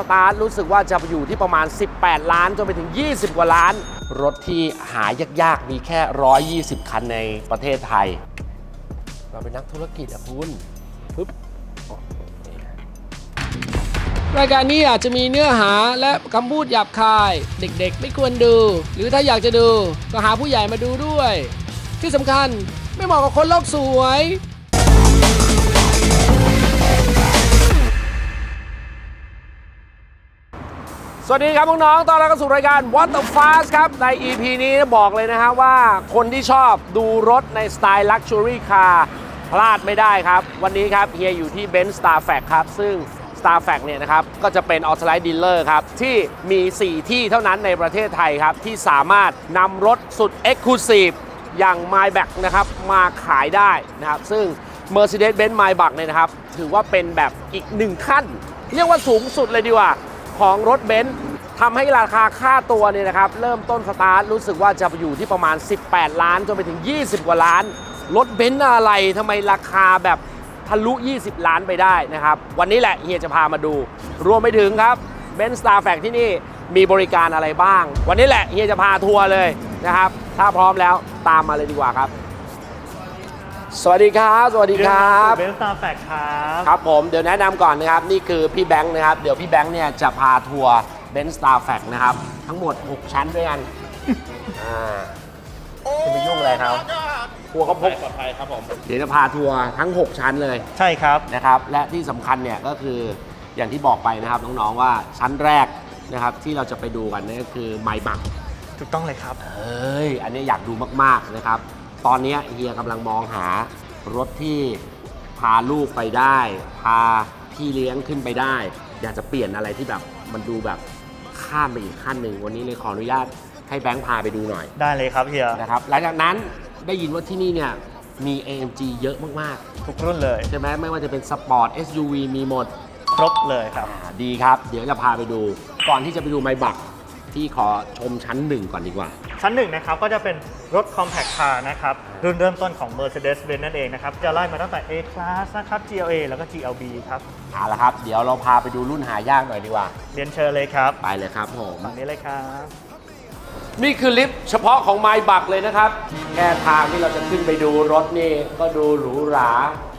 สตาร์ทรู้สึกว่าจะอยู่ที่ประมาณ 18 ล้านจนไปถึง 20 กว่าล้าน รถที่หายากๆ มีแค่ 120 คันในประเทศไทย เราเป็นนักธุรกิจอะคุณปึ๊บรายการนี้อาจจะมีเนื้อหาและคำพูดหยาบคาย เด็กๆ ไม่ควรดู หรือถ้าอยากจะดู ก็หาผู้ใหญ่มาดูด้วย ที่สำคัญไม่เหมาะกับคนโลกสวย สวัสดีครับน้องๆ ตอนรับเข้าสู่รายการ What the Fast ครับ ใน EP นี้บอกเลยนะฮะว่าคนที่ชอบดูรถในสไตล์ Luxury Car พลาดไม่ได้ครับ วันนี้ครับเฮียอยู่ที่ Benz Star f a c ครับ ซึ่ง Star f a c เนี่ยนะครับ ก็จะเป็น Authorized Dealer ครับ ที่มี 4 ที่เท่านั้นในประเทศไทยครับ ที่สามารถนำรถสุด Exclusive อย่าง m y b a c นะครับมาขายได้นะครับ ซึ่ง Mercedes-Benz m y b a c เนี่ยนะครับถือว่าเป็นแบบอีกหนึ่งขั้น เรียกว่าสูงสุดเลยดีกว่า ของรถเบนซ์ทำให้ราคาค่าตัวเนี่ยนะครับ เริ่มต้นสตาร์ทรู้สึกว่าจะอยู่ที่ประมาณ 18 ล้านจนไปถึง 20 กว่าล้าน รถเบนซ์อะไรทำไมราคาแบบทะลุ 20 ล้านไปได้นะครับ วันนี้แหละเฮียจะพามาดู รวมไปถึงครับเบนซ์สตาร์แฟกที่นี่มีบริการอะไรบ้าง วันนี้แหละเฮียจะพาทัวร์เลยนะครับ ถ้าพร้อมแล้วตามมาเลยดีกว่าครับ สวัสดีครับ สวัสดีครับเบนซ์ตาแฟกครับครับผมเดี๋ยวแนะนำก่อนนะครับ นี่คือพี่แบงค์นะครับ เดี๋ยวพี่แบงค์เนี่ยจะพาทัวร์เบนซ์สตาร์แฟกนะครับ ทั้งหมด 6 ชั้นด้วยกันอ่าจะไปยุ่งอะไรเขาทัวร์เขาพกปลอดภัยครับผมเดี๋ยวจะพาทัวร์ทั้ง 6 ชั้นเลย ใช่ครับนะครับ และที่สำคัญเนี่ยก็คืออย่างที่บอกไปนะครับน้องๆว่าชั้นแรกนะครับที่เราจะไปดูกันนั่นก็คือไมบักถูกต้องเลยครับเอ้ยอันนี้อยากดูมากๆนะครับ ตอนนี้เฮียกำลังมองหารถที่พาลูกไปได้ พาพี่เลี้ยงขึ้นไปได้ อยากจะเปลี่ยนอะไรที่แบบมันดูแบบข้ามไปอีกขั้นหนึ่งวันนี้เลยขออนุญาตให้แบงค์พาไปดูหน่อยได้เลยครับเฮียนะครับหลังจากนั้นได้ยินว่าที่นี่เนี่ยมี AMG เยอะมากทุกรุ่นเลย ๆ ใช่ไหมไม่ว่าจะเป็นสปอร์ต SUV มีหมด ครบเลยครับ อ่าดีครับ เดี๋ยวจะพาไปดู ก่อนที่จะไปดูไมบักที่ขอชมชั้นหนึ่งก่อนดีกว่า ชั้นหนึ่งนะครับก็จะเป็นรถ Compact Car นะครับรุ่นเริ่มต้นของ Mercedes-Benz นั่นเองนะครับ จะไล่มาตั้งแต่ A-Class นะครับ GLA แล้วก็ GLB ครับเอาละครับ เดี๋ยวเราพาไปดูรุ่นหายากหน่อยดีกว่า เรียนเชิญเลยครับไปเลยครับผมฝั่งนี้เลยครับ นี่คือลิฟต์เฉพาะของไมบักเลยนะครับ แค่ทางที่เราจะขึ้นไปดูรถนี่ก็ดูหรูหรา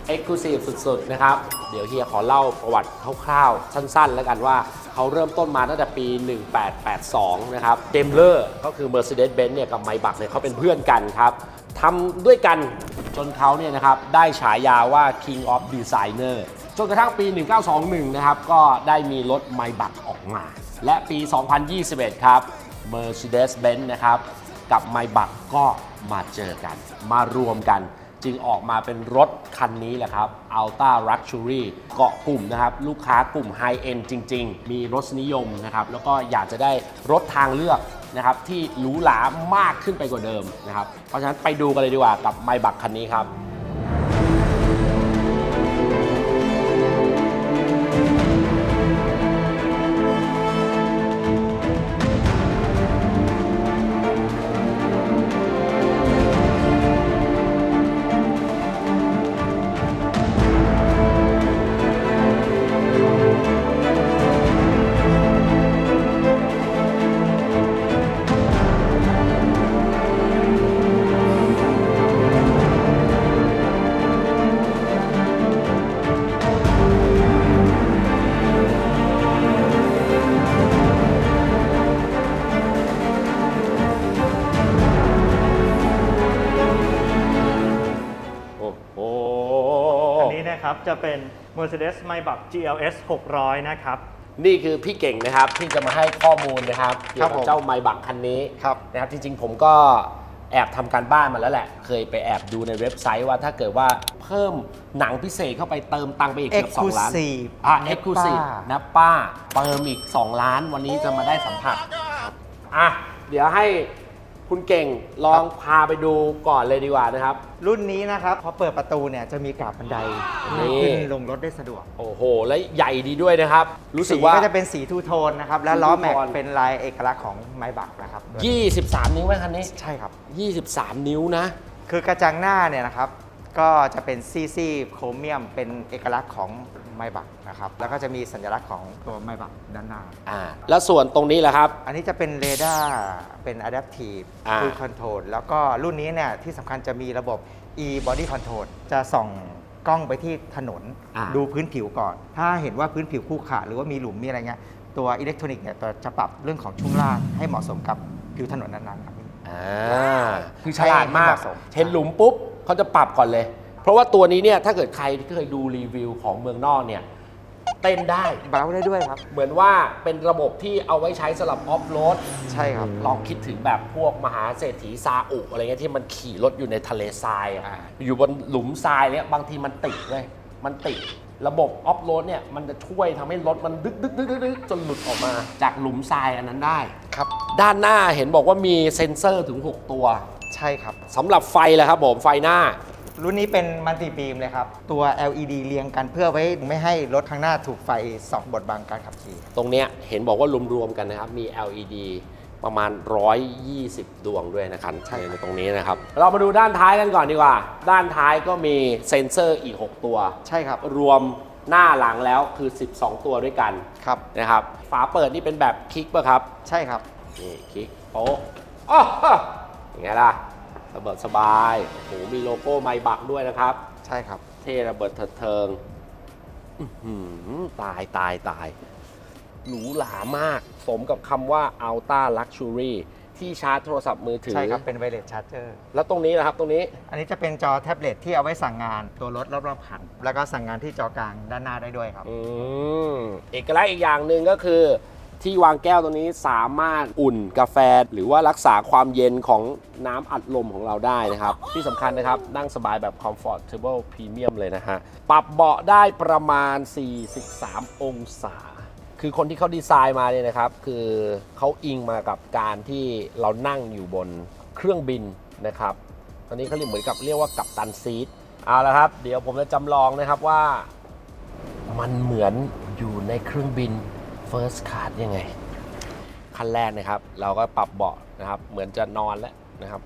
เอ็กซ์คลูซีฟสุดๆ นะครับ เดี๋ยวเฮียขอเล่าประวัติคร่าวๆ สั้นๆ แล้วกันว่าเขาเริ่มต้นมาตั้งแต่ปี 1882 นะครับเดมเลอร์ก็คือ Mercedes-Benz เนี่ยกับไมบักเนี่ยเขาเป็นเพื่อนกันครับทำด้วยกันจนเขาเนี่ยนะครับได้ฉายาว่า King of Designer จนกระทั่งปี 1921 นะครับ ก็ได้มีรถไมบักออกมา และปี 2021 ครับ Mercedes-Benz นะครับ กับ m y b a c ก็มาเจอกัน มารวมกัน จึงออกมาเป็นรถคันนี้แหละครับ Alta Luxury เกาะกลุ่มนะครับ ลูกค้ากลุ่ม High End จริง ๆ มีรสนิยมนะครับ แล้วก็อยากจะได้รถทางเลือกนะครับที่หรูหรามากขึ้นไปกว่าเดิมนะครับ เพราะฉะนั้นไปดูกันเลยดีกว่ากับไมบักคันนี้ครับ จะเป็น Mercedes Maybach GLS 600 นะครับ นี่คือพี่เก่งนะครับที่จะมาให้ข้อมูลนะครับเกี่ยวครักับบผมเจ้าไมบักคันนี้ครับนะครับจริงๆผมก็แอบทำการบ้านมาแล้วแหละ เคยไปแอบดูในเว็บไซต์ว่าถ้าเกิดว่าเพิ่มหนังพิเศษเข้าไปเติมตังค์ไปอีกเกือบ2ล้าน Exclusive อะนะเอ็กซ์คลูซีฟป้านะป้า เติมอีก 2 ล้านวันนี้จะมาได้สัมผัสอะเดี๋ยวให้ คุณเก่งลองพาไปดูก่อนเลยดีกว่านะครับ รุ่นนี้นะครับพอเปิดประตูเนี่ยจะมีกราบบันไดนี่ ขึ้นลงรถได้สะดวกโอ้โห และใหญ่ดีด้วยนะครับ รู้สึกสีว่า ก็จะเป็นสีทูโทนนะครับ และล้อแม็กทูโทนเป็นลายเอกลักษณ์ของไมบักนะครับ23 นิ้วไหมคันนี้ ใช่ครับ 23 นิ้วนะ คือกระจังหน้าเนี่ยนะครับ ก็จะเป็นซีซีโครเมียมเป็นเอกลักษณ์ของ ไมบักนะครับ แล้วก็จะมีสัญลักษณ์ของตัวไมบักด้านหน้า อ่าแล้วส่วนตรงนี้แหละครับ อันนี้จะเป็นเรดาร์เป็น Adaptive อ่า Cruise Control แล้วก็รุ่นนี้เนี่ยที่สำคัญจะมีระบบ e body control จะส่องกล้องไปที่ถนน อ่า ดูพื้นผิวก่อน ถ้าเห็นว่าพื้นผิวคู่ขาหรือว่ามีหลุมมีอะไรเงี้ยตัวอิเล็กทรอนิกส์เนี่ยจะปรับเรื่องของช่วงล่างให้เหมาะสมกับผิวถนนนั้นๆครับ อ่าคือฉลาดมาก ให้เหมาะสม เห็นหลุมปุ๊บเขาจะปรับก่อนเลย เพราะว่าตัวนี้เนี่ยถ้าเกิดใครที่เคยดูรีวิวของเมืองนอกเนี่ยเต้นได้เบาได้ด้วยครับ เหมือนว่าเป็นระบบที่เอาไว้ใช้สำหรับออฟโรดใช่ครับ ลองคิดถึงแบบพวกมหาเศรษฐีซาอุอะไรเงี้ยที่มันขี่รถอยู่ในทะเลทรายอะอ่าอยู่บนหลุมทรายเนี่ยบางทีมันติดเลย มันติดระบบออฟโรดเนี่ยมันจะช่วยทำให้รถมันดึกดึกดึกดึกดึกจนหลุดออกมา จากหลุมทรายอันนั้นได้ ครับ ด้านหน้าเห็นบอกว่ามีเซ็นเซอร์ถึง 6 ตัว ใช่ครับสำหรับไฟแหละครับผมไฟหน้า รุ่นนี้เป็นมัลติบีมเลยครับ ตัว LED เรียงกันเพื่อไว้ไม่ให้รถข้างหน้าถูกไฟส่องบดบังการขับขี่ ตรงเนี้ยเห็นบอกว่ารวมๆกันนะครับ มี LED ประมาณ 120 ดวงด้วยนะครับใช่ครับในตรงนี้นะครับ เรามาดูด้านท้ายกันก่อนดีกว่า ด้านท้ายก็มีเซ็นเซอร์อีก 6 ตัว ใช่ครับ รวมหน้าหลังแล้วคือ 12 ตัวด้วยกันครับนะครับ ฝาเปิดนี่เป็นแบบคลิกป่ะครับ ใช่ครับ นี่คลิกโป๊ะอ้ออย่างไงล่ะ ระเบิดสบายโอ้โหมีโลโก้ไมบักด้วยนะครับ ใช่ครับ เท่ระเบิดเถิดเทิงอื้อหือตายตายตายหรูหรามาก สมกับคำว่า Ultra Luxury ที่ชาร์จโทรศัพท์มือถือ ใช่ครับ เป็นไวเลสชาร์เจอร์แล้วตรงนี้นะครับ ตรงนี้ อันนี้จะเป็นจอแท็บเล็ตที่เอาไว้สั่งงานตัวรถรอบๆคัน แล้วก็สั่งงานที่จอกลางด้านหน้าได้ด้วยครับ อืมเอกลักษณ์อีกอย่างหนึ่งก็คือ ที่วางแก้วตรงนี้สามารถอุ่นกาแฟ หรือว่ารักษาความเย็นของน้ำอัดลมของเราได้นะครับ ที่สำคัญนะครับ นั่งสบายแบบ comfortable premium เลยนะฮะ ปรับเบาะได้ประมาณ 43 องศา คือคนที่เขาดีไซน์มาเนี่ยนะครับ คือเขาอิงมากับการที่เรานั่งอยู่บนเครื่องบินนะครับตอนนี้เขาเรียกเหมือนกับเรียกว่ากับตันซีทเอาละครับ เดี๋ยวผมจะจำลองนะครับว่า มันเหมือนอยู่ในเครื่องบิน First Class ยังไง ขั้นแรกนะครับ เราก็ปรับเบาะนะครับ เหมือนจะนอนแล้วนะครับ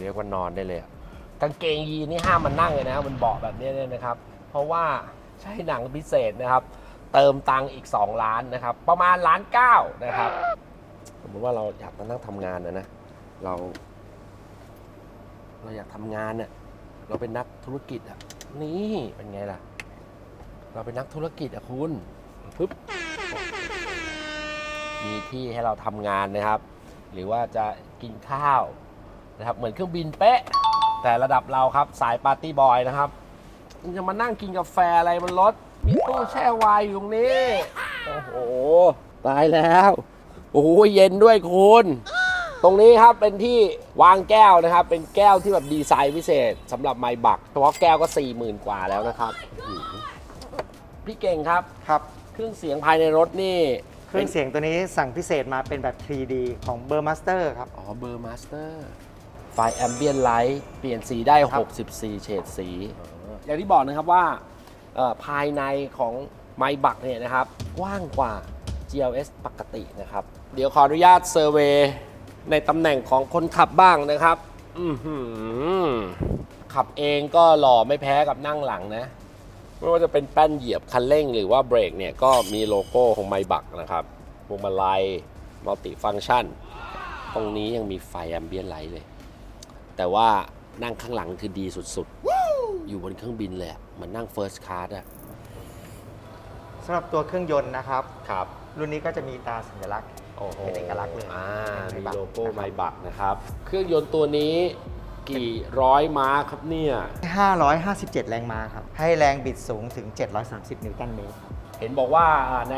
เรียกว่านอนได้เลยกางเกงยีนี่ห้ามมันนั่งเลยนะครับมันเบาะแบบนี้เนี่ยนะครับ เพราะว่าใช้หนังพิเศษนะครับ เติมตังอีก 2 ล้านนะครับ ประมาณล้านเก้านะครับสมมติว่าเราอยากมานั่งทำงานนะนะเรา เราอยากทำงานเนี่ยเราเป็นนักธุรกิจอะนี่เป็นไงล่ะ เราเป็นนักธุรกิจอะคุณปึ๊บมีที่ให้เราทำงานนะครับ หรือว่าจะกินข้าวนะครับ เหมือนเครื่องบินเป๊ะ แต่ระดับเราครับสายปาร์ตี้บอยนะครับมันจะมานั่งกินกาแฟอะไรบนรถมีตู้แช่ไวน์อยู่ตรงนี้ โอ้โห ตายแล้ว โอ้โหเย็นด้วยคุณ ตรงนี้ครับเป็นที่วางแก้วนะครับ เป็นแก้วที่แบบดีไซน์พิเศษสำหรับไมบักเฉพาะแก้วก็ 40,000 กว่าแล้วนะครับ พี่เก่งครับ ครับ เครื่องเสียงภายในรถนี่เครื่องเสียงตัวนี้สั่งพิเศษมาเป็นแบบ 3D ของ b u r m a s t e r ครับ อ๋อเบอร์มาสเตอร์ไฟแอมเบียนไลท์เปลี่ยนสีได้ ครับ 64 เฉดสี อย่างที่บอกนะครับว่าเอ่อภายในของไมบักเนี่ยนะครับ กว้างกว่า GLS ปกตินะครับ เดี๋ยวขออนุญาตเซอร์เวย์ในตำแหน่งของคนขับบ้างนะครับ อือหือขับเองก็หล่อไม่แพ้กับนั่งหลังนะ ไม่ว่าจะเป็นแป้นเหยียบคันเร่งหรือว่าเบรกเนี่ยก็มีโลโก้ของไมบักนะครับพวงมาลัยมัลติฟัง c t ชัน ตรงนี้ยังมีไฟแอมเบียนไลท์เลย แต่ว่านั่งข้างหลังคือดีสุดๆ อยู่บนเครื่องบินเลยอะเหมือนนั่งเฟิร์สคลาสอะสำหรับตัวเครื่องยนต์นะครับ ครับ รุ่นนี้ก็จะมีตาสัญลักษณ์โอ้โหเป็นเอกลักษณ์เลยอ่าเป็นมีไมบักโลโก้นะครับไมบักนะครับ เครื่องยนต์ตัวนี้ กี่ร้อยม้าครับเนี่ย 557 แรงม้าครับ ให้แรงบิดสูงถึง 730 นิวตันเมตรครับเห็นบอกว่าใน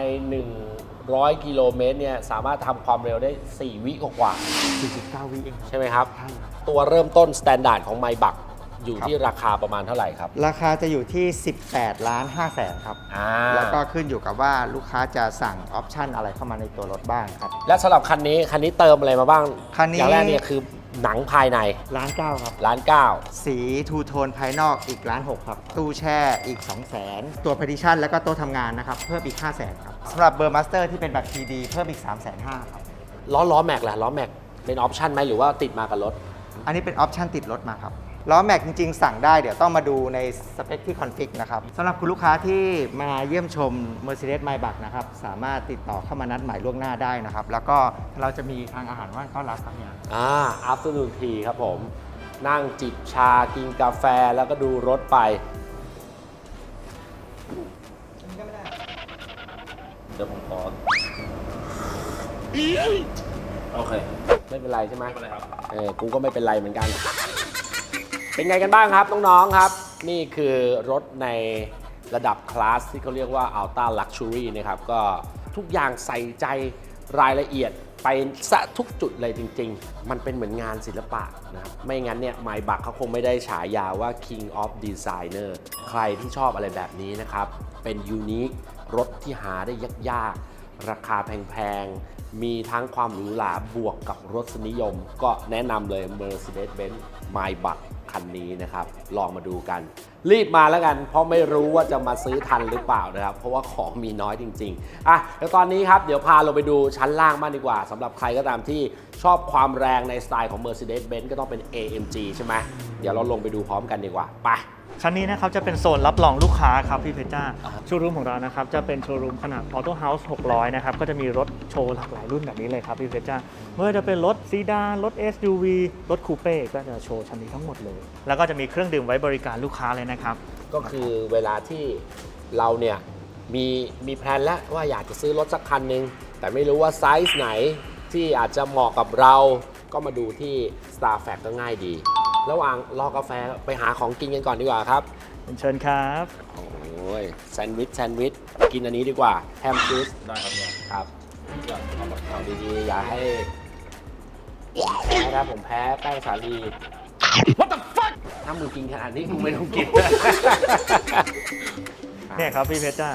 100 กิโลเมตรเนี่ยสามารถทำความเร็วได้ 4 วิกว่า49วิเองครับๆใช่ไหมครับ ใช่ครับ ตัวเริ่มต้นสแตนดาร์ดของไมบักอยู่ครับที่ราคาประมาณเท่าไหร่ครับ ราคาจะอยู่ที่ 18 ล้าน5แสนครับ อ่า แล้วก็ขึ้นอยู่กับว่าลูกค้าจะสั่งออปชันอะไรเข้ามาในตัวรถบ้างครับ และสำหรับคันนี้ คันนี้เติมอะไรมาบ้าง คันนี้ อย่างแรกเนี่ยคือ หนังภายในล้านเก้าครับ ล้านเก้าสีทูโทนภายนอกอีกล้านหกครับ ตู้แช่อีก 2 0 0 0 0 0ตัวพาร์ติชันแล้วก็โต๊ะทำงานนะครับ เพิ่มอีก 5 0 0 0 0 0ครับสำหรับเบอร์มาสเตอร์ที่เป็นแบบ TD เพิ่มอีก 3 5 0 0 0ครับ ล้อล้อแม็กล่ะล้อแม็กเป็นออปชันไหมหรือว่าติดมากับรถ อันนี้เป็นออปชันติดรถมาครับ ล้อแม็กจริงๆ สั่งได้เดี๋ยวต้องมาดูในสเปคที่คอนฟิกนะครับสำหรับคุณลูกค้าที่มาเยี่ยมชม Mercedes m a y b a c นะครับสามารถติดต่อเข้ามานัดหมายล่วงหน้าได้นะครับ แล้วก็เราจะมีทางอาหารว่างต้อนรับครับเนี่ยอ่า afternoon tea ครับผม นั่งจิบชากินกาแฟแล้วก็ดูรถไป เดี๋ยวผมขอโอเค ไม่เป็นไรใช่ไหมไม่เป็นไรครับ เออกูก็ไม่เป็นไรเหมือนกัน เป็นไงกันบ้างครับ น้อง ๆ ครับ นี่คือรถในระดับคลาสที่เขาเรียกว่า Ultra Luxury นะครับ ก็ทุกอย่างใส่ใจรายละเอียดไปสะทุกจุดเลยจริง ๆ มันเป็นเหมือนงานศิลปะนะครับ ไม่งั้นเนี่ยไมบักเขาคงไม่ได้ฉายาว่า King of Designer ใครที่ชอบอะไรแบบนี้นะครับ เป็นยูนิครถที่หาได้ยากๆ ราคาแพงๆ มีทั้งความหรูหราบวกกับรสนิยม ก็แนะนำเลย Mercedes-Benz Maybach คันนี้นะครับ ลองมาดูกัน รีบมาแล้วกัน เพราะไม่รู้ว่าจะมาซื้อทันหรือเปล่านะครับ เพราะว่าของมีน้อยจริงๆอะแล้วตอนนี้ครับเดี๋ยวพาเราไปดูชั้นล่างบ้างดีกว่าสำหรับใครก็ตามที่ชอบความแรงในสไตล์ของ Mercedes-Benz ก็ต้องเป็น AMG ใช่ไหมเดี๋ยวเราลงไปดูพร้อมกันดีกว่าไป ชั้นนี้นะครับจะเป็นโซนรับรองลูกค้าครับพี่เพชรจ้าโชว์รูมของเรานะครับจะเป็นโชว์รูมขนาด Auto House 600 นะครับ ก็จะมีรถโชว์หลากหลายรุ่นแบบนี้เลยครับพี่เพชรจ้าไม่ว่าจะเป็นรถซีดานรถ SUV รถคูเป้ก็จะโชว์ชั้นนี้ทั้งหมดเลย แล้วก็จะมีเครื่องดื่มไว้บริการลูกค้าเลยนะครับ ก็คือเวลาที่เราเนี่ยมีมีแพลนแล้วว่าอยากจะซื้อรถสักคันหนึ่งแต่ไม่รู้ว่าไซส์ไหนที่อาจจะเหมาะกับเราก็มาดูที่ Star f a c ก็ง่ายดี ระหว่างรอกาแฟไปหาของกินกันก่อนดีกว่าครับ เชิญครับ โอ้ยแซนด์วิชแซนด์วิชกินอันนี้ดีกว่าแฮมชีสได้ครับครับเอาดีๆอย่าให้แพ้นะผมแพ้แป้งสาลี What the fuck ถ้ามึงกินขนาดนี้กูไม่ต้องกินเนี่ยครับพี่เพชรจ้า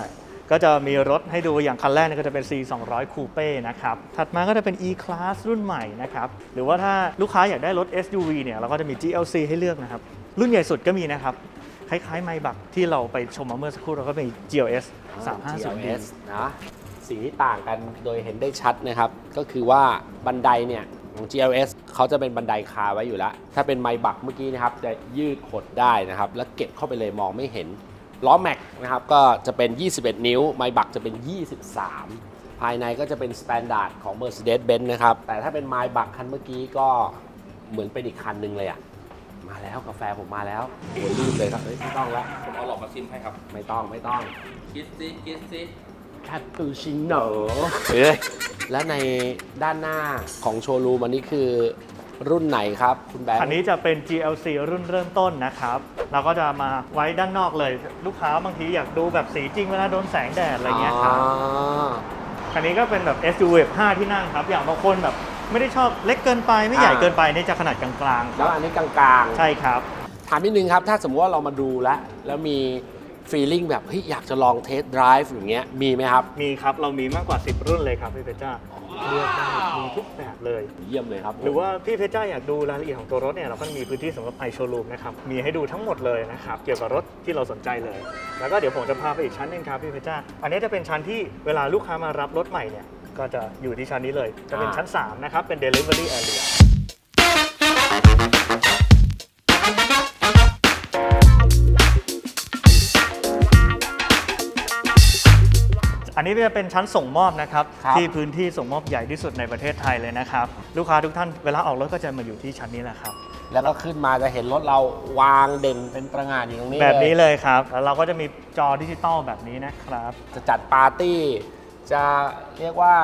ก็จะมีรถให้ดูอย่างคันแรกเนี่ยก็จะเป็น C 2 0 0 Coupe นะครับ ถัดมาก็จะเป็น E Class รุ่นใหม่นะครับ หรือว่าถ้าลูกค้าอยากได้รถ SUV เนี่ยเราก็จะมี GLC ให้เลือกนะครับ รุ่นใหญ่สุดก็มีนะครับ คล้ายๆไมบักที่เราไปชมมาเมื่อสักครู่เราก็มี GLS 350D GLS นะสิ่งที่ต่างกันโดยเห็นได้ชัดนะครับ ก็คือว่าบันไดเนี่ยของ GLS เขาจะเป็นบันไดคาไว้อยู่แล้ว ถ้าเป็นไมบักเมื่อกี้นะครับจะยืดหดได้นะครับ แล้วเก็บเข้าไปเลยมองไม่เห็น ล้อแม็กนะครับก็จะเป็น 21 นิ้ว ไมบักจะเป็น 23 ภายในก็จะเป็นสแตนดาร์ดของ Mercedes-Benz นะครับ แต่ถ้าเป็นไมบักคันเมื่อกี้ก็เหมือนเป็นอีกคันหนึ่งเลยอะมาแล้วกาแฟผมมาแล้วโอ้ยรีบเลยครับเฮ้ยไม่ต้องแล้วผมเอาหลอดมาชิมให้ครับ ไม่ต้องไม่ต้องคิดซิคิดซิคาปูชิโน่เอ้ยและในด้านหน้าของโชว์รูมอันนี้คือ รุ่นไหนครับ คุณแบงค์คันนี้จะเป็น GLC รุ่นเริ่มต้นนะครับ เราก็จะมาไว้ด้านนอกเลย ลูกค้าบางทีอยากดูแบบสีจริงเวลาโดนแสงแดดอะไรเงี้ยครับอ๋อคันนี้ก็เป็นแบบ SUV 5ที่นั่งครับ อย่างบางคนแบบไม่ได้ชอบเล็กเกินไปไม่ใหญ่อ่าเกินไปนี่จะขนาดกลางๆคแล้รัวบอันนี้กลางใช่ครับๆถามนิดนึงครับ ถ้าสมมติว่าเรามาดูแล้วแล้วมีฟีลลิ่งแบบเฮ้ยอยากจะลองเทสต์ไดรฟ์อย่างเงี้ยมีไหมครับ มีครับ เรามีมากกว่า 10 รุ่นเลยครับพี่เพชรจ้า เลือกได้มีทุกแบบเลย เยี่ยมเลยครับผมหรือว่าพี่เพชรจ้าอยากดูรายละเอียดของตัวรถเนี่ยเราก็มีพื้นที่สำหรับไอโชว์รูมนะครับ มีให้ดูทั้งหมดเลยนะครับ เกี่ยวกับรถที่เราสนใจเลย แล้วก็เดี๋ยวผมจะพาไปอีกชั้นหนึงครับพี่เพชรจ้าอันนี้จะเป็นชั้นที่เวลาลูกค้ามารับรถใหม่เนี่ยก็จะอยู่ที่ชั้นนี้เลย จะเป็นชั้น 3 นะครับ เป็น Delivery Area อันนี้จะเป็นชั้นส่งมอบนะครับครับที่พื้นที่ส่งมอบใหญ่ที่สุดในประเทศไทยเลยนะครับลูกค้าทุกท่านเวลาออกรถก็จะมาอยู่ที่ชั้นนี้แหละครับ แล้วก็ขึ้นมาจะเห็นรถเราวางเด่นเป็นประงานอยู่ตรงนี้แบบนี้เลยเลยครับแล้วเราก็จะมีจอดิจิตอลแบบนี้นะครับ จะจัดปาร์ตี้ จะเรียกว่า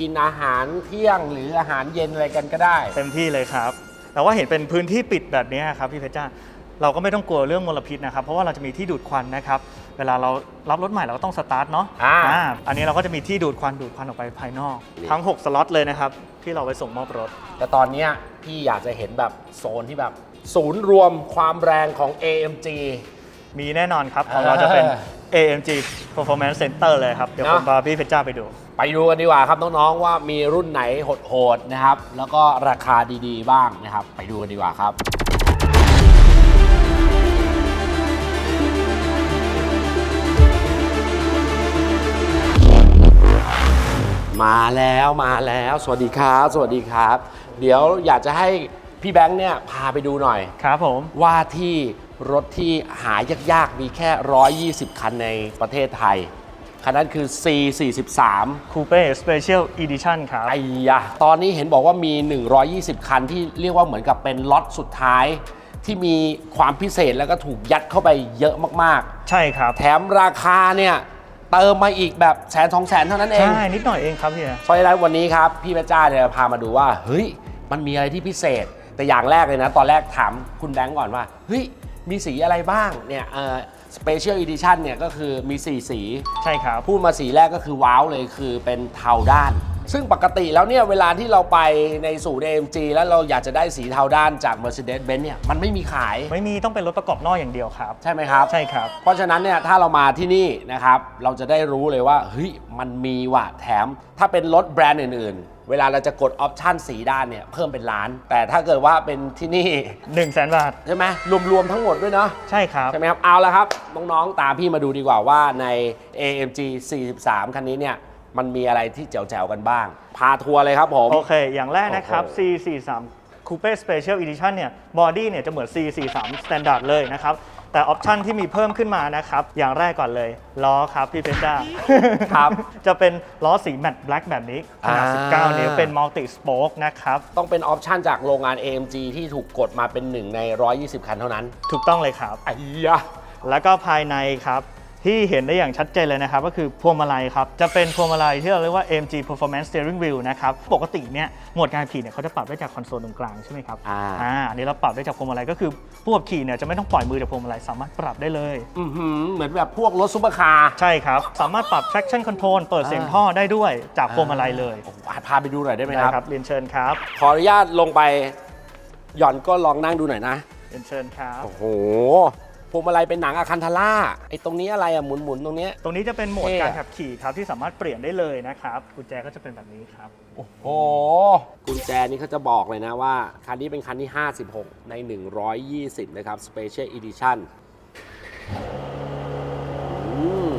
กินอาหารเที่ยงหรืออาหารเย็นอะไรกันก็ได้ เต็มที่เลยครับแต่ว่าเห็นเป็นพื้นที่ปิดแบบนี้ครับพี่เพชรจ้าเราก็ไม่ต้องกลัวเรื่องมลพิษนะครับ เพราะว่าเราจะมีที่ดูดควันนะครับ เวลาเรารับรถใหม่เราก็ต้องสตาร์ทเนาะอ่า อ่าอันนี้เราก็จะมีที่ดูดควันดูดควันออกไปภายนอกนี่ทั้ง 6 สล็อตเลยนะครับ ที่เราไปส่งมอบรถ แต่ตอนเนี้ยพี่อยากจะเห็นแบบโซนที่แบบ ศูนย์รวมความแรงของ AMG มีแน่นอนครับ ของเราจะเป็น AMG Performance Center เลยครับ เดี๋ยวผมเนอะพาพี่เพชรจ้าไปดู ไปดูกันดีกว่าครับน้องๆว่ามีรุ่นไหนโหดๆนะครับ แล้วก็ราคาดีๆบ้างนะครับ ไปดูกันดีกว่าครับ มาแล้วมาแล้ว สวัสดีครับ สวัสดีครับ เดี๋ยวอยากจะให้พี่แบงค์เนี่ยพาไปดูหน่อย ครับผม ว่าที่รถที่หายากๆ มีแค่ 120 คันในประเทศไทย คันนั้นคือ C43 คูเป้สเปเชียลอีดิชั่นครับ ไอ้ยะตอนนี้เห็นบอกว่ามี 120 คันที่เรียกว่าเหมือนกับเป็นล็อตสุดท้าย ที่มีความพิเศษแล้วก็ถูกยัดเข้าไปเยอะมากใช่ครับ ๆ แถมราคาเนี่ย เติมมาอีกแบบแสนสองแสนเท่านั้นเองใช่นิดหน่อยเองครับเฮียเพราะฉะนั้นวันนี้ครับพี่เพชรจ้าเนี่ยพามาดูว่าเฮ้ยมันมีอะไรที่พิเศษ แต่อย่างแรกเลยนะ ตอนแรกถามคุณแบงก์ก่อนว่าเฮ้ยมีสีอะไรบ้างเนี่ยเอ่อสเปเชียลอีดิชันเนี่ยก็คือมี 4 สี ใช่ครับ พูดมาสีแรกก็คือว้าวเลยคือเป็นเทาด้าน ซึ่งปกติแล้วเนี่ยเวลาที่เราไปในศูนย์ AMG แล้วเราอยากจะได้สีเทาด้านจาก Mercedes-Benz เนี่ยมันไม่มีขายไม่มีต้องเป็นรถประกอบนอกอย่างเดียวครับ ใช่ไหมครับ ใช่ครับ เพราะฉะนั้นเนี่ยถ้าเรามาที่นี่นะครับ เราจะได้รู้เลยว่าเฮ้ยมันมีว่ะแถม ถ้าเป็นรถแบรนด์อื่น ๆ เวลาเราจะกดออปชันสีด้านเนี่ยเพิ่มเป็นล้าน แต่ถ้าเกิดว่าเป็นที่นี่ 1 0 0 0 0แบาท ใช่ไหมรวม ๆ ทั้งหมดด้วยเนาะ ใช่ครับ ใช่ไหมครับ เอาละครับ น้อง ๆ ตามพี่มาดูดีกว่าว่าใน AMG 43 คันนี้เนี่ย มันมีอะไรที่แจ๋วๆกันบ้าง พาทัวร์เลยครับผม โอเค อย่างแรกนะครับ โอ้โห C43 Coupe Special Edition เนี่ย บอดี้เนี่ยจะเหมือน C43 Standard เลยนะครับ แต่ออปชันที่มีเพิ่มขึ้นมานะครับ อย่างแรกก่อนเลย ล้อครับ พี่เพชรจ้าครับ จะเป็นล้อสีแมตต์แบล็กแบบนี้ขนาดอ่า19 นิ้ว เป็น Multi Spoke นะครับ ต้องเป็นออปชันจากโรงงาน AMG ที่ถูกกดมาเป็นหนึ่งใน 120 คันเท่านั้นถูกต้องเลยครับ ไอ้ยะ แล้วก็ภายในครับ ที่เห็นได้อย่างชัดเจนเลยนะครับก็คือพวงมาลัยครับ จะเป็นพวงมาลัยที่เราเรียกว่า AMG Performance Steering Wheel นะครับ ปกติเนี่ยโหมดการขี่เนี่ยเขาจะปรับได้จากคอนโซลตรงกลางใช่ไหมครับอ่าอันนี้เราปรับได้จากพวงมาลัยก็คือผู้ขับขี่เนี่ยจะไม่ต้องปล่อยมือจากพวงมาลัยสามารถปรับได้เลย อื้อหือเหมือนแบบพวกรถซุปเปอร์คาร์ ใช่ครับ สามารถปรับ traction control เปิดเสียงท่อได้ด้วยจากพวงมาลัยเลยพาไปดูหน่อยได้ไหมได้ครับครับเรียนเชิญครับขออนุญาตลงไป หย่อนก็ลองนั่งดูหน่อยนะ เรียนเชิญครับ โอ้โห พวงมาลัยเป็นหนังอะคันทาร่าไอ้ตรงนี้อะไรอะหมุนๆตรงเนี้ย ตรงนี้จะเป็นโหมดเท่อะ การขับขี่ครับที่สามารถเปลี่ยนได้เลยนะครับกุญแจก็จะเป็นแบบนี้ครับ โอ้โหกุญแจนี่เขาจะบอกเลยนะว่า คันนี้เป็นคันที่ 56 ใน 120 นะครับ Special Edition อืม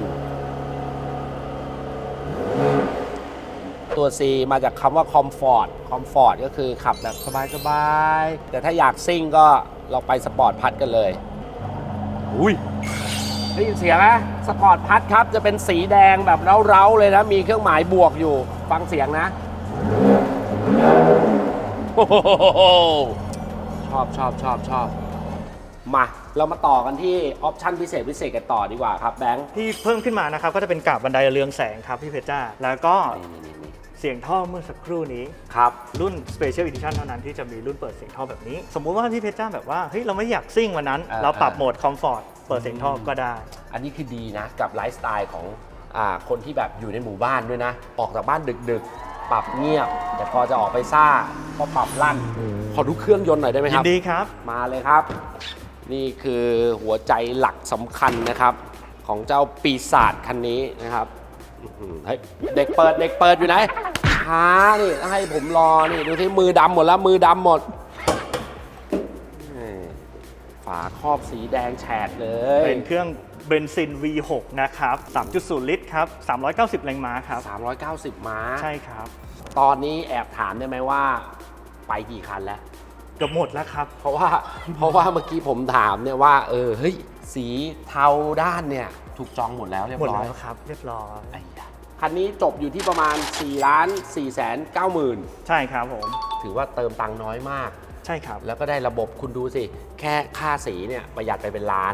ตัว C มาจากคำว่า Comfort Comfort ก็คือขับแบบสบายๆ แต่ถ้าอยากซิ่งก็เราไปสปอร์ตพัดกันเลย อุ้ยได้ยินเสียงไหมสปอร์ตพัดครับจะเป็นสีแดงแบบเร้าๆเลยนะ มีเครื่องหมายบวกอยู่ ฟังเสียงนะโอ้โหชอบชอบชอบชอบมาเรามาต่อกันที่ออปชั่นพิเศษพิเศษกันต่อดีกว่าครับแบงค์ที่เพิ่มขึ้นมานะครับก็จะเป็นกาบบันไดเรืองแสงครับพี่เพชรจ้าแล้วก็นี่นี่นี่ เสียงท่อเมื่อสักครู่นี้ ครับ รุ่น Special Edition เท่านั้นที่จะมีรุ่นเปิดเสียงท่อแบบนี้ สมมุติว่าพี่เพชรจ้าแบบว่าเฮ้ยเราไม่อยากซิ่งวันนั้นอ่าเราปรับอ่าโหมด Comfort เปิดเสียงท่อก็ได้ อันนี้คือดีนะกับไลฟ์สไตล์ของอาคนที่แบบอยู่ในหมู่บ้านด้วยนะ ออกจากบ้านดึกๆ ปรับเงียบ แต่พอจะออกไปซ่าก็ปรับลั่น ขอดูเครื่องยนต์หน่อยได้ไหมคยิรับ นดีครับ มาเลยครับ นี่คือหัวใจหลักสำคัญนะครับ ของเจ้าปีศาจคันนี้นะครับอื้อหือ เฮ้ยเด็กเปิดเด็กเปิดอยู่ไหนช้านี่ให้ผมรอนี่ดูที่มือดำหมดแล้วมือดำหมดนี่ฝาครอบสีแดงแฉดเลย เป็นเครื่องเบนซิน V6 นะครับ 3.0 ลิตรครับ 390 แรงม้าครับ 390 ม้า ใช่ครับ ตอนนี้แอบถามได้ไหมว่า ไปกี่คันแล้ว เกือบหมดแล้วครับ เพราะว่า เพราะว่าเมื่อกี้ผมถามเนี่ยว่า เออ เฮ้ย สีเทาด้านเนี่ย ถูกจองหมดแล้วเรียบหมดร้อยแล้วครับ เรียบร้อยไอ้ยะ คันนี้จบอยู่ที่ประมาณ4ล้าน4แสน9หมื่นใช่ครับผม ถือว่าเติมตังค์น้อยมาก ใช่ครับ แล้วก็ได้ระบบคุณดูสิ แค่ค่าสีเนี่ยประหยัดไปเป็นล้าน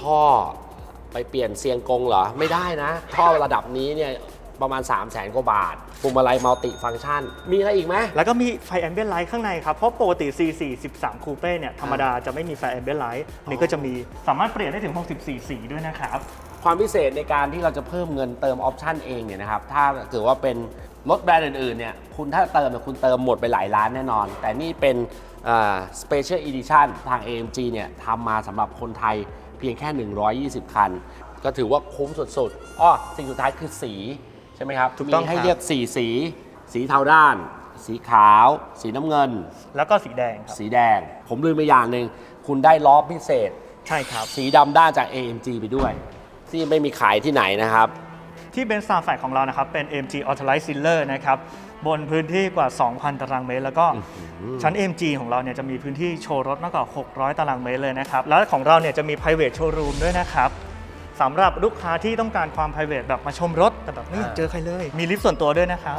ท่อไปเปลี่ยนเซียงกงเหรอ ไม่ได้นะ ท่อระดับนี้เนี่ยประมาณ 3 0 0แสนกว่าบาทพวงมาลัยมัลติฟังก์ชัน มีอะไรอีกไหม แล้วก็มีไฟแอมเบียนไลท์ข้างในครับ เพราะปกติ C4 13 คูเป้เนี่ย ธรรมดาจะไม่มีไฟแอมเบียนไลท์นี่ก็จะมีสามารถเปลี่ยนได้ถึง 64 สีด้วยนะครับ ความพิเศษในการที่เราจะเพิ่มเงินเติมออปชันเองเนี่ยนะครับ ถ้าเกิดว่าเป็นรถแบรนด์อื่นๆเนี่ย คุณถ้าเติมเนี่ยคุณเติมหมดไปหลายล้านแน่นอน แต่นี่เป็นอ่า Special Edition ทาง AMG เนี่ยทำมาสำหรับคนไทยเพียงแค่ 120 คัน ก็ถือว่าคุ้มสุดๆอ้อสิ่งสุดท้ายคือสีใช่ไหมครับ ถูกต้องมีให้ครับ เลือก 4 สี สีเทาด้าน สีขาว สีน้ำเงิน แล้วก็สีแดงครับสีแดง ผมลืมไปอย่างหนึ่ง คุณได้ล้อพิเศษ ใช่ครับ สีดำด้านจาก AMG ไปด้วย ที่ไม่มีขายที่ไหนนะครับ ที่เบนซ์ Star f a c ของเรานะครับ เป็น AMG Authorized Sealer นะครับ บนพื้นที่กว่า 2,000 ตารางเมตร แล้วก็ชั้น AMG ของเราเนี่ยจะมีพื้นที่โชว์รถมากกว่า 600 ตารางเมตรเลยนะครับ แล้วของเราเนี่ยจะมี private showroom ด้วยนะครับสำหรับลูกค้าที่ต้องการความ private แบบมาชมรถ แต่แบบไม่อยากเจอใครเลย มีลิฟต์ส่วนตัวด้วยนะครับ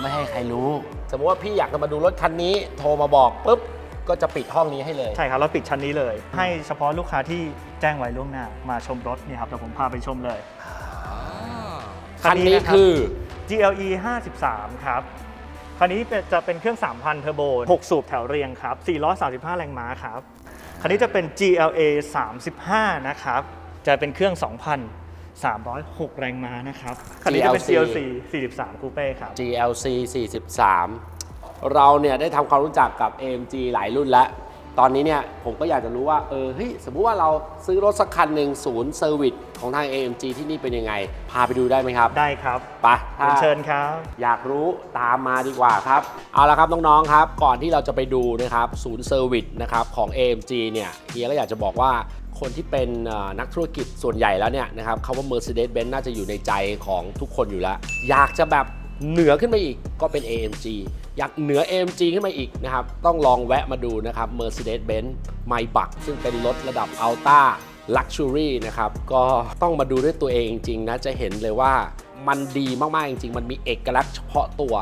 ไม่ให้ใครรู้ สมมติว่าพี่อยากจะมาดูรถคันนี้ โทรมาบอกปุ๊บ ก็จะปิดห้องนี้ให้เลย ใช่ครับเราปิดชั้นนี้เลย ให้เฉพาะลูกค้าที่แจ้งไว้ล่วงหน้ามาชมรถนี่ครับเดี๋ยวผมพาไปชมเลย คันนี้คือ GLE 53 ครับ คันนี้เป็นจะเป็นเครื่อง 3,000 เทอร์โบ 6 สูบแถวเรียงครับ 435 แรงม้าครับ คันนี้จะเป็น GLA 35 นะครับ จะเป็นเครื่อง 2,306 แรงม้านะครับ คันนี้จะเป็น GLC GLC 43 คูเป้ครับ GLC 43 เราเนี่ยได้ทำความรู้จักกับ AMG หลายรุ่นแล้ว ตอนนี้เนี่ยผมก็อยากจะรู้ว่า เออเฮ้ยสมมุติว่าเราซื้อรถสักคันหนึ่งศูนย์เซอร์วิสของทาง AMG ที่นี่เป็นยังไง พาไปดูได้ไหมครับ ได้ครับไปเรียนเชิญครับ อยากรู้ตามมาดีกว่าครับ เอาละครับน้องๆครับ ก่อนที่เราจะไปดูนะครับศูนย์เซอร์วิสนะครับของ AMG เนี่ยเฮียก็อยากจะบอกว่าคนที่เป็นเอ่อนักธุรกิจส่วนใหญ่แล้วเนี่ยนะครับคำว่า Mercedes-Benz น่าจะอยู่ในใจของทุกคนอยู่แล้ว อยากจะแบบเหนือขึ้นไปอีกก็เป็น AMG อยากเหนือ AMG ขึ้นมาอีกนะครับ ต้องลองแวะมาดูนะครับ Mercedes-Benz Maybach ซึ่งเป็นรถระดับ Ultra Luxury นะครับ ก็ต้องมาดูด้วยตัวเองจริงนะ จะเห็นเลยว่ามันดีมาก ๆ จริง ๆ มันมีเอกลักษณ์เฉพาะตัว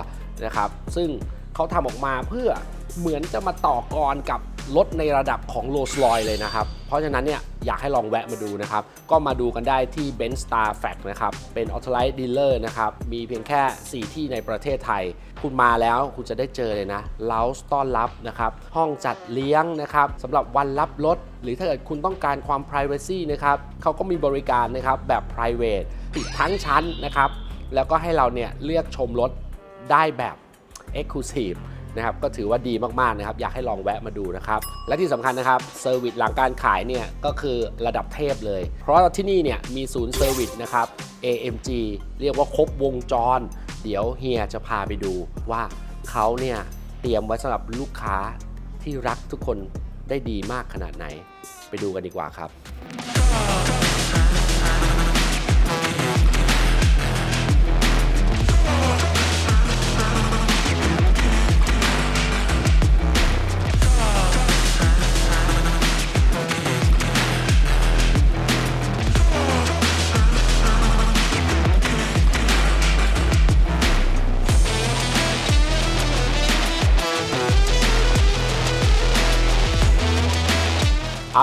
นะครับ ซึ่งเขาทำออกมาเพื่อ เหมือนจะมาต่อกรกับรถในระดับของ Rolls Royce เลยนะครับ เพราะฉะนั้นเนี่ยอยากให้ลองแวะมาดูนะครับ ก็มาดูกันได้ที่ Benz Star Fact นะครับ เป็น Authorized Dealer นะครับ มีเพียงแค่ 4 ที่ในประเทศไทย คุณมาแล้วคุณจะได้เจอเลยนะเลาส์ต้อนรับนะครับ ห้องจัดเลี้ยงนะครับสำหรับวันรับรถ หรือถ้าเกิดคุณต้องการความ Privacy นะครับเขาก็มีบริการนะครับแบบ private ติดทั้งชั้นนะครับ แล้วก็ให้เราเนี่ยเลือกชมรถได้แบบ Exclusive นะครับก็ถือว่าดีมากๆนะครับอยากให้ลองแวะมาดูนะครับและที่สำคัญนะครับเซอร์วิสหลังการขายเนี่ยก็คือระดับเทพเลย เพราะที่นี่เนี่ยมีศูนย์เซอร์วิสนะครับ AMG เรียกว่าครบวงจร เดี๋ยวเฮียจะพาไปดูว่าเขาเนี่ยเตรียมไว้สำหรับลูกค้าที่รักทุกคนได้ดีมากขนาดไหน ไปดูกันดีกว่าครับ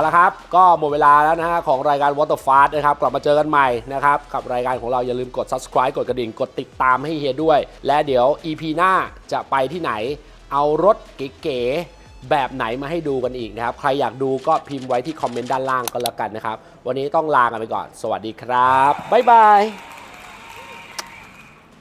ละครับ ก็หมดเวลาแล้วนะฮะของรายการ Water Fast นะครับ กลับมาเจอกันใหม่นะครับ กับรายการของเราอย่าลืมกด subscribe กดกระดิ่ง กดติดตามให้เฮียด้วย และเดี๋ยว EP หน้าจะไปที่ไหน เอารถเก๋ๆแบบไหนมาให้ดูกันอีกนะครับ ใครอยากดูก็พิมพ์ไว้ที่คอมเมนต์ด้านล่างก็แล้วกันนะครับ วันนี้ต้องลากันไปก่อน สวัสดีครับบ๊ายบาย